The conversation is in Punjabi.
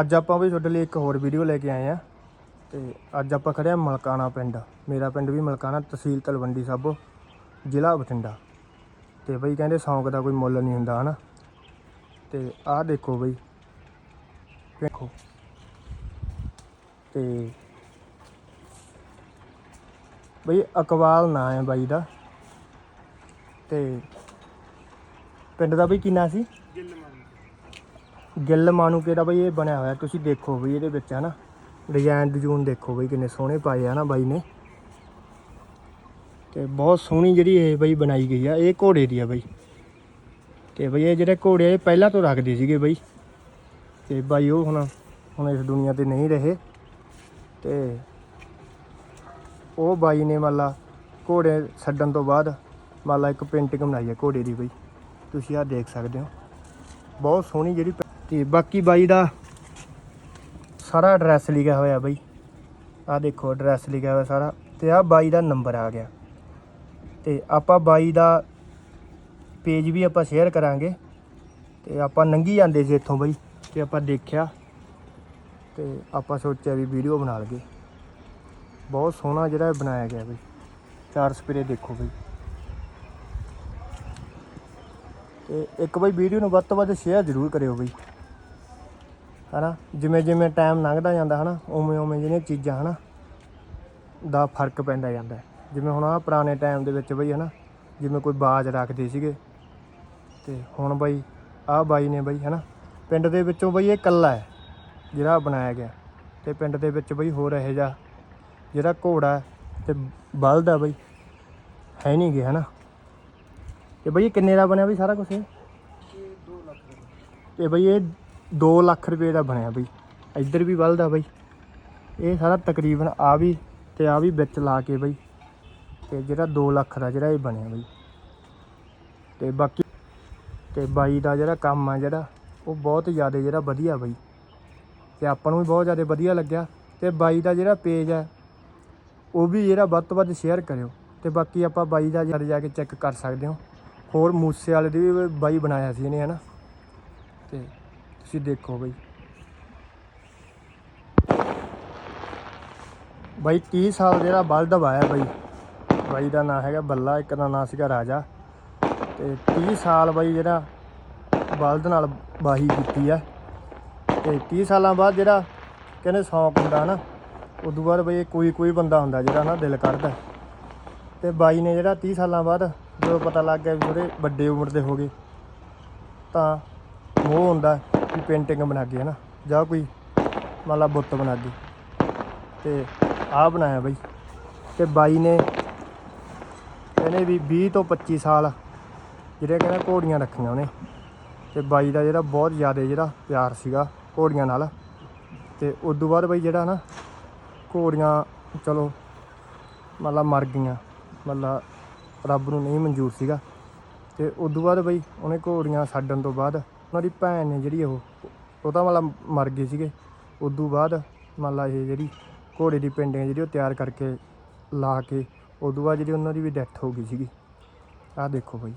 ਅੱਜ ਆਪਾਂ ਵੀ ਤੁਹਾਡੇ ਲਈ ਇੱਕ ਹੋਰ ਵੀਡੀਓ ਲੈ ਕੇ ਆਏ ਆ ਤੇ ਅੱਜ ਆਪਾਂ ਖੜੇ ਆ ਮਲਕਾਣਾ ਪਿੰਡ। ਮੇਰਾ ਪਿੰਡ ਵੀ ਮਲਕਾਣਾ, ਤਹਿਸੀਲ ਤਲਵੰਡੀ ਸਾਬੋ, ਜ਼ਿਲ੍ਹਾ ਬਠਿੰਡਾ। ਤੇ ਬਈ ਕਹਿੰਦੇ ਸੌਂਕ ਦਾ ਕੋਈ ਮੁੱਲ ਨਹੀਂ ਹੁੰਦਾ, ਹਨਾ? ਤੇ ਆਹ ਦੇਖੋ ਬਈ। ਦੇਖੋ ਤੇ ਬਈ ਅਕਵਾਲ ਨਾਂ ਹੈ ਬਾਈ ਦਾ। ਤੇ ਪਿੰਡ ਦਾ ਬਈ ਕੀ ਨਾਂ ਸੀ? ਗਿੱਲ ਗਿੱਲ ਮਾਨੂਕੇ ਦਾ ਬਈ ਇਹ ਬਣਿਆ ਹੋਇਆ? ਤੁਸੀਂ ਦੇਖੋ ਬਈ ਇਹਦੇ ਵਿੱਚ, ਹਨਾ? ਡਿਜ਼ਾਈਨ ਡਿਜ਼ੂਨ ਦੇਖੋ ਬਈ ਕਿੰਨੇ ਸੋਹਣੇ ਪਾਏ ਆ ਨਾ ਬਾਈ ਨੇ? ਤੇ ਬਹੁਤ ਸੋਹਣੀ ਜਿਹੜੀ ਇਹ ਬਈ ਬਣਾਈ ਗਈ ਆ, ਇਹ ਘੋੜੇ ਦੀ ਆ ਬਈ। ਤੇ ਬਈ ਇਹ ਜਿਹੜੇ ਘੋੜੇ ਇਹ ਪਹਿਲਾਂ ਤੋਂ ਰੱਖਦੇ ਸੀਗੇ ਬਈ। ਤੇ ਬਾਈ ਉਹ ਹੁਣ ਹੁਣ ਇਸ ਦੁਨੀਆ ਤੇ ਨਹੀਂ ਰਹੇ। ਤੇ ਉਹ ਬਾਈ ਨੇ ਮੰਨ ਲਾ ਘੋੜੇ ਛੱਡਣ ਤੋਂ ਬਾਅਦ ਮੰਨ ਇੱਕ ਪੇਂਟਿੰਗ ਬਣਾਈ ਹੈ ਘੋੜੇ ਦੀ ਬਈ। ਤੁਸੀਂ ਆਹ ਦੇਖ ਸਕਦੇ ਹੋ। ਬਹੁਤ ਸੋਹਣੀ ਜਿਹੜੀ ਪ- ਤੇ ਬਾਕੀ ਬਾਈ ਦਾ ਸਾਰਾ ਐਡਰੈਸ ਲਿਖਿਆ ਹੋਇਆ ਬਾਈ। ਆਹ ਦੇਖੋ ਐਡਰੈਸ ਲਿਖਿਆ ਹੋਇਆ ਸਾਰਾ ਤੇ ਆਹ ਬਾਈ ਦਾ ਨੰਬਰ ਆ ਗਿਆ। ਤੇ ਆਪਾਂ ਬਾਈ ਦਾ ਪੇਜ ਵੀ ਆਪਾਂ ਸ਼ੇਅਰ ਕਰਾਂਗੇ। ਤੇ ਆਪਾਂ ਨੰਗੀ ਜਾਂਦੇ ਸੀ ਇੱਥੋਂ ਬਾਈ, ਤੇ ਆਪਾਂ ਦੇਖਿਆ। ਤੇ ਆਪਾਂ ਸੋਚਿਆ ਵੀ ਵੀਡੀਓ ਬਣਾ ਲਈਏ। ਬਹੁਤ ਸੋਹਣਾ ਜਿਹੜਾ ਬਣਾਇਆ ਗਿਆ ਬਈ। ਚਾਰ ਸਪਰੇ ਦੇਖੋ ਬਈ। ਤੇ ਇੱਕ ਬਈ ਵੀਡੀਓ ਨੂੰ ਵੱਧ ਤੋਂ ਵੱਧ ਸ਼ੇਅਰ ਜ਼ਰੂਰ ਕਰਿਓ ਬਈ। ਹਨਾ? ਜਿਵੇਂ ਜਿਵੇਂ ਟਾਈਮ ਲੰਘਦਾ ਜਾਂਦਾ ਹਨਾ, ਉਵੇਂ ਉਵੇਂ ਜਿਹੜੀਆਂ ਚੀਜ਼ਾਂ ਹਨਾ, ਦਾ ਫ਼ਰਕ ਪੈਂਦਾ ਜਾਂਦਾ ਜਿਵੇਂ ਹੁਣ ਆ ਪੁਰਾਣੇ ਟਾਈਮ ਦੇ ਵਿੱਚ ਬਈ ਹਨਾ, ਜਿਵੇਂ ਕੋਈ ਬਾਜ ਰੱਖਦੇ ਸੀਗੇ, ਤੇ ਹੁਣ ਬਈ ਆਹ ਬਾਈ ਨੇ ਬਈ ਹਨਾ, ਪਿੰਡ ਦੇ ਵਿੱਚੋਂ ਬਈ ਇਹ ਕੱਲਾ ਹੈ, ਜਿਹੜਾ ਬਣਾਇਆ ਗਿਆ। ਤੇ ਪਿੰਡ ਦੇ ਵਿੱਚ ਬਈ ਹੋਰ ਇਹੋ ਜਿਹਾ ਜਿਹੜਾ ਘੋੜਾ ਹੈ, ਤੇ ਬਲਦ ਆ ਬਈ, ਹੈ ਨਹੀਂ ਗੇ ਹਨਾ। ਤੇ ਬਈ ਇਹ ਕਿੰਨੇ ਦਾ ਬਣਿਆ ਬਈ ਸਾਰਾ ਕੁਝ ਇਹ? ਤੇ ਬਈ ਇਹ 2 ਲੱਖ ਰੁਪਏ ਦਾ ਬਣਿਆ ਬਈ। ਇੱਧਰ ਵੀ ਬਲਦ ਆ ਬਈ। ਇਹ ਸਾਰਾ ਤਕਰੀਬਨ ਆ ਵੀ ਤੇ ਆ ਵੀ ਵਿੱਚ ਲਾ ਕੇ ਬਈ। ਤੇ ਜਿਹੜਾ 2 ਲੱਖ ਦਾ ਜਿਹੜਾ ਇਹ ਬਣਿਆ ਬਈ। ਤੇ ਬਾਕੀ ਤੇ ਬਾਈ ਦਾ ਜਿਹੜਾ ਕੰਮ ਆ ਜਿਹੜਾ, ਉਹ ਬਹੁਤ ਜ਼ਿਆਦਾ ਜਿਹੜਾ ਵਧੀਆ ਬਈ। ਤੇ ਆਪਾਂ ਨੂੰ ਵੀ ਬਹੁਤ ਜ਼ਿਆਦਾ ਵਧੀਆ ਲੱਗਿਆ। ਤੇ ਬਾਈ ਦਾ ਜਿਹੜਾ ਪੇਜ ਹੈ ਉਹ ਵੀ ਜਿਹੜਾ ਵੱਧ ਤੋਂ ਵੱਧ ਸ਼ੇਅਰ ਕਰਿਓ। ਤੇ ਬਾਕੀ ਆਪਾਂ ਬਾਈ ਦਾ ਜਦ ਜਾ ਕੇ ਚੈੱਕ ਕਰ ਸਕਦੇ ਹੋ। ਹੋਰ ਮੂਸੇ ਵਾਲੇ ਦੀ ਵੀ ਬਾਈ ਬਣਾਇਆ ਸੀ ਇਹਨੇ, ਹਨਾ? ਤੇ ਤੁਸੀਂ ਦੇਖੋ ਬਈ। ਬਾਈ 30 ਸਾਲ ਜਿਹੜਾ ਬਲਦ ਵਾਇਆ ਬਾਈ। ਬਾਈ ਦਾ ਨਾਂ ਹੈਗਾ ਬੱਲਾ, ਇੱਕ ਦਾ ਨਾਂ ਸੀਗਾ ਰਾਜਾ। ਤੇ 30 ਸਾਲ ਬਾਈ ਜਿਹੜਾ ਬਲਦ ਨਾਲ ਬਾਹੀ ਕੀਤੀ ਆ। ਤੇ 30 ਸਾਲਾਂ ਬਾਅਦ ਜਿਹੜਾ ਕਹਿੰਦੇ ਸ਼ੌਂਕ ਹੁੰਦਾ ਨਾ, ਉਦੋਂ ਬਾਅਦ ਬਈ ਕੋਈ ਕੋਈ ਬੰਦਾ ਹੁੰਦਾ ਜਿਹੜਾ ਨਾ ਦਿਲ ਕਰਦਾ। ਤੇ ਬਾਈ ਨੇ ਜਿਹੜਾ 30 ਸਾਲਾਂ ਬਾਅਦ ਜਦੋਂ ਪਤਾ ਲੱਗ ਗਿਆ ਵੀ ਥੋੜੇ ਵੱਡੇ ਉਮਰ ਦੇ ਹੋ ਗਏ, ਤਾਂ ਮੋਹ ਹੁੰਦਾ। ਵੀ ਪੇਂਟਿੰਗ ਬਣਾ ਕੇ ਹਨਾ ਜਾਂ ਕੋਈ ਮੰਨ ਲਾ ਬੁੱਤ ਬਣਾ ਦੀ ਤੇ ਆਹ ਬਣਾਇਆ ਬਈ। ਤੇ ਬਾਈ ਨੇ ਇਹਨੇ ਵੀ 20 ਤੋਂ 25 ਸਾਲ ਜਿਹੜੇ ਕਹਿੰਦਾ ਘੋੜੀਆਂ ਰੱਖੀਆਂ ਉਹਨੇ, ਤੇ ਬਾਈ ਦਾ ਜਿਹੜਾ ਬਹੁਤ ਜ਼ਿਆਦਾ ਜਿਹੜਾ ਪਿਆਰ ਸੀਗਾ ਘੋੜੀਆਂ ਨਾਲ। ਤੇ ਉਦੋਂ ਬਾਅਦ ਬਈ ਜਿਹੜਾ ਨਾ ਘੋੜੀਆਂ ਚਲੋ ਮਤਲਬ ਮਰ ਗਈਆਂ ਮਤਲਬ ਰੱਬ ਨੂੰ ਨਹੀਂ ਮਨਜ਼ੂਰ ਸੀਗਾ। ਤੇ ਉਦੋਂ ਬਾਅਦ ਬਈ ਉਹਨੇ ਘੋੜੀਆਂ ਛੱਡਣ ਤੋਂ ਬਾਅਦ ਉਹਨਾਂ ਦੀ ਭੈਣ ਨੇ ਜਿਹੜੀ ਉਹ ਉਹ ਤਾਂ ਮਤਲਬ ਮਰ ਗਏ ਸੀਗੇ। ਉਦੋਂ ਬਾਅਦ ਮੰਨ ਮਤਲਬ ਇਹ ਜਿਹੜੀ ਘੋੜੇ ਦੀ ਪਿੰਡਿੰਗ ਜਿਹੜੀ ਉਹ ਤਿਆਰ ਕਰਕੇ ਲਾ ਕੇ, ਉਦੋਂ ਬਾਅਦ ਜਿਹੜੀ ਉਹਨਾਂ ਦੀ ਵੀ ਡੈਥ ਹੋ ਗਈ ਸੀਗੀ। ਆਹ ਦੇਖੋ ਬਾਈ।